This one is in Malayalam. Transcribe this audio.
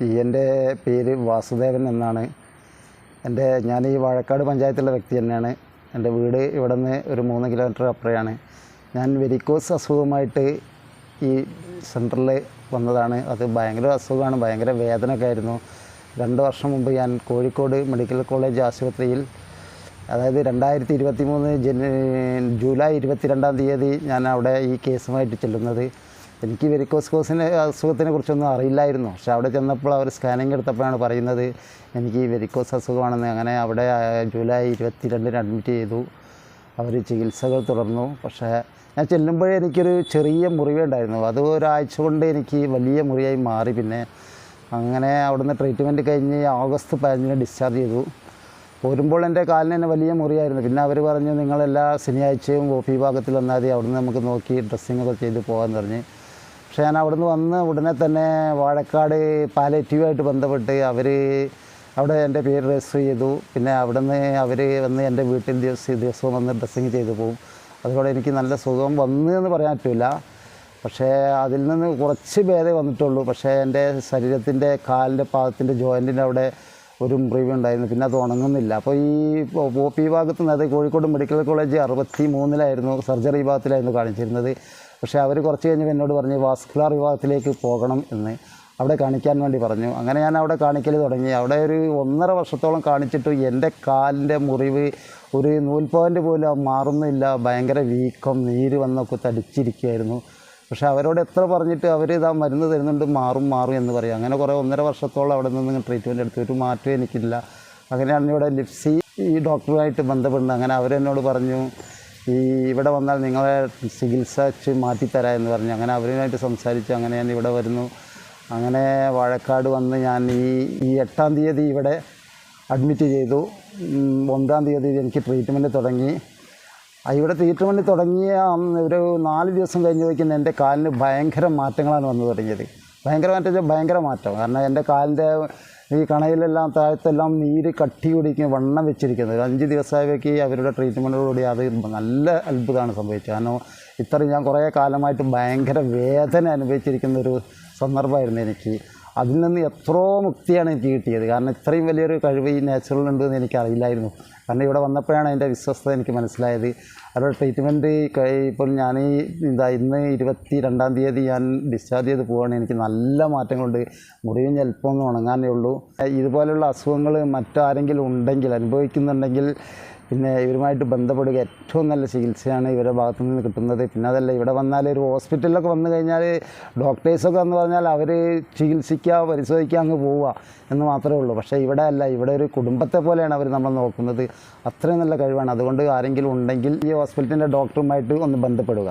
എന്റെ പേര് വാസുദേവൻ എന്നാണ്. എന്റെ ഞാൻ ഈ വാഴക്കാട് പഞ്ചായത്തിലെ വ്യക്തി തന്നെയാണ്. എന്റെ വീട് ഇവിടെ നിന്ന് ഒരു മൂന്ന് കിലോമീറ്റർ അപ്പുറയാണ്. ഞാൻ വെരിക്കോസ് അസുഖമായിട്ട് ഈ സെന്ററിൽ വന്നതാണ്. അത് ഭയങ്കര അസുഖമാണ്. ഭയങ്കര വേദനയൊക്കെ ആയിരുന്നു. രണ്ട് വർഷം മുമ്പ് ഞാൻ കോഴിക്കോട് മെഡിക്കൽ കോളേജ് ആശുപത്രിയിൽ അതായത് രണ്ടായിരത്തി ഇരുപത്തി മൂന്ന് ജൂലൈ ഇരുപത്തിരണ്ടാം തീയതി ഞാൻ അവിടെ ഈ കേസുമായിട്ട് ചെല്ലുന്നത്. എനിക്ക് വെരിക്കോസ് കോസിനെ അസുഖത്തിനെ കുറിച്ചൊന്നും അറിയില്ലായിരുന്നു. പക്ഷെ അവിടെ ചെന്നപ്പോൾ അവർ സ്കാനിങ് എടുത്തപ്പോഴാണ് പറയുന്നത് എനിക്ക് വെരിക്കോസ് അസുഖമാണെന്ന്. അങ്ങനെ അവിടെ ജൂലൈ ഇരുപത്തി രണ്ടിന് അഡ്മിറ്റ് ചെയ്തു. അവർ ചികിത്സകൾ തുടർന്നു. പക്ഷേ ഞാൻ ചെല്ലുമ്പോഴേ എനിക്കൊരു ചെറിയ മുറിവേ ഉണ്ടായിരുന്നു. അത് ഒരാഴ്ച കൊണ്ട് എനിക്ക് വലിയ മുറിയായി മാറി. പിന്നെ അങ്ങനെ അവിടുന്ന് ട്രീറ്റ്മെന്റ് കഴിഞ്ഞ് ഓഗസ്റ്റ് പതിനഞ്ചിന് ഡിസ്ചാർജ് ചെയ്തു. പോരുമ്പോൾ എന്റെ കാലിന് തന്നെ വലിയ മുറിയായിരുന്നു. പിന്നെ അവർ പറഞ്ഞു നിങ്ങളെല്ലാ ശനിയാഴ്ചയും ഒ പി വിഭാഗത്തിൽ വന്നാൽ മതി. അവിടുന്ന് നമുക്ക് നോക്കി ഡ്രസ്സിങ്ങൊക്കെ ചെയ്ത് പോകാമെന്ന് പറഞ്ഞ്. പക്ഷേ ഞാൻ അവിടുന്ന് വന്ന് ഉടനെ തന്നെ വാഴക്കാട് പാലേറ്റീവായിട്ട് ബന്ധപ്പെട്ട് അവർ അവിടെ എന്റെ പേര് രജിസ്റ്റർ ചെയ്തു. പിന്നെ അവിടുന്ന് അവർ വന്ന് എന്റെ വീട്ടിൽ ദിവസം ദിവസവും വന്ന് ഡ്രസ്സിങ് ചെയ്തു പോകും അതുകൊണ്ട് എനിക്ക് നല്ല സുഖം വന്നു എന്ന് പറയാൻ പറ്റില്ല. പക്ഷേ അതിൽ നിന്ന് കുറച്ച് ഭേദം വന്നിട്ടുള്ളൂ. പക്ഷേ എന്റെ ശരീരത്തിന്റെ കാലിന്റെ പാദത്തിന്റെ ജോയിന്റിന്റെ അവിടെ ഒരു റിവ്യൂ ഉണ്ടായിരുന്നു. പിന്നെ അത് ഉണങ്ങുന്നില്ല. അപ്പോൾ ഈ ഒ പി ഭാഗത്ത് നിന്ന് അത് കോഴിക്കോട് മെഡിക്കൽ കോളേജ് അറുപത്തി മൂന്നിലായിരുന്നു സർജറി വിഭാഗത്തിലായിരുന്നു കാണിച്ചിരുന്നത്. പക്ഷേ അവർ കുറച്ച് കഴിഞ്ഞ് എന്നോട് പറഞ്ഞു വാസ്കുലാർ വിഭാഗത്തിലേക്ക് പോകണം എന്ന് അവിടെ കാണിക്കാൻ വേണ്ടി പറഞ്ഞു. അങ്ങനെ ഞാൻ അവിടെ കാണിക്കൽ തുടങ്ങി. അവിടെ ഒരു ഒന്നര വർഷത്തോളം കാണിച്ചിട്ട് എന്റെ കാലിന്റെ മുറിവ് ഒരു നൂൽ പോയിന്റ് പോലും മാറുന്നില്ല. ഭയങ്കര വീക്കം നീര് വന്നൊക്കെ തടിച്ചിരിക്കുകയായിരുന്നു പക്ഷേ അവരോട് എത്ര പറഞ്ഞിട്ട് അവർ ഇതാ മരുന്ന് തരുന്നുണ്ട് മാറും മാറും എന്ന് പറയും. അങ്ങനെ കുറേ ഒന്നര വർഷത്തോളം അവിടെ നിന്ന് ട്രീറ്റ്മെന്റ് എടുത്തു ഒരു മാറ്റം എനിക്കില്ല. അങ്ങനെയാണ് ഇവിടെ ലിപ്സി ഈ ഡോക്ടറുമായിട്ട് ബന്ധപ്പെടുന്നത് അങ്ങനെ അവരെന്നോട് പറഞ്ഞു ഈ ഇവിടെ വന്നാൽ നിങ്ങളെ ചികിത്സ വെച്ച് മാറ്റിത്തരാം എന്ന് പറഞ്ഞു. അങ്ങനെ അവരുമായിട്ട് സംസാരിച്ചു അങ്ങനെ ഞാൻ ഇവിടെ വരുന്നു. അങ്ങനെ വാഴക്കാട് വന്ന് ഞാൻ ഈ ഈ എട്ടാം തീയതി ഇവിടെ അഡ്മിറ്റ് ചെയ്തു. ഒമ്പതാം തീയതി എനിക്ക് ട്രീറ്റ്മെന്റ് തുടങ്ങി. ഇവിടെ ട്രീറ്റ്മെന്റ് തുടങ്ങിയ ഒരു നാല് ദിവസം കഴിഞ്ഞ് എന്റെ കാലിന് ഭയങ്കര മാറ്റങ്ങളാണ് വന്നു തുടങ്ങിയത്. ഭയങ്കര മാറ്റം ഭയങ്കര മാറ്റം. കാരണം എന്റെ കാലിന്റെ ഈ കണയിലെല്ലാം താഴത്തെല്ലാം നീര് കട്ടി കുടിക്കും വണ്ണം വെച്ചിരിക്കുന്നത്. ഒരു അഞ്ച് ദിവസമായവയ്ക്ക് അവരുടെ ട്രീറ്റ്മെന്റോടുകൂടി അത് നല്ല അത്ഭുതമാണ് സംഭവിച്ചത്. കാരണം ഇത്രയും ഞാൻ കുറേ കാലമായിട്ട് ഭയങ്കര വേദന അനുഭവിച്ചിരിക്കുന്ന ഒരു സന്ദർഭമായിരുന്നു എനിക്ക്. അതിൽ നിന്ന് എത്രയോ മുക്തിയാണ് എനിക്ക് കിട്ടിയത്. കാരണം ഇത്രയും വലിയൊരു കഴിവ് ഈ നാച്ചുറൽ എന്ന് എനിക്കറിയില്ലായിരുന്നു. കാരണം ഇവിടെ വന്നപ്പോഴാണ് അതിന്റെ വിശ്വസ്തത എനിക്ക് മനസ്സിലായത്. അവരുടെ ട്രീറ്റ്മെന്റ് ഇപ്പോൾ ഞാൻ എന്താ ഇന്ന് ഇരുപത്തി രണ്ടാം തീയതി ഞാൻ ഡിസ്ചാർജ് ചെയ്ത് പോവുകയാണ് എനിക്ക് നല്ല മാറ്റങ്ങളുണ്ട്. മുറിവും ചിലപ്പോൾ ഉണങ്ങാനേ ഉള്ളൂ. ഇതുപോലെയുള്ള അസുഖങ്ങൾ മറ്റാരെങ്കിലും ഉണ്ടെങ്കിൽ അനുഭവിക്കുന്നുണ്ടെങ്കിൽ പിന്നെ ഇവരുമായിട്ട് ബന്ധപ്പെടുക ഏറ്റവും നല്ല ചികിത്സയാണ് ഇവരുടെ ഭാഗത്തു നിന്ന് കിട്ടുന്നത്. പിന്നെ അതല്ല ഇവിടെ വന്നാൽ ഒരു ഹോസ്പിറ്റലിലൊക്കെ വന്നു കഴിഞ്ഞാൽ ഡോക്ടേഴ്സൊക്കെ എന്ന് പറഞ്ഞാൽ അവർ ചികിത്സിക്കുക പരിശോധിക്കുക അങ്ങ് പോവുക എന്ന് മാത്രമേ ഉള്ളൂ. പക്ഷേ ഇവിടെ അല്ല ഇവിടെ ഒരു കുടുംബത്തെ പോലെയാണ് അവർ നമ്മൾ നോക്കുന്നത്. അത്രയും നല്ല കഴിവാണ്. അതുകൊണ്ട് ആരെങ്കിലും ഉണ്ടെങ്കിൽ ഈ ഹോസ്പിറ്റലിന്റെ ഡോക്ടറുമായിട്ട് ഒന്ന് ബന്ധപ്പെടുക.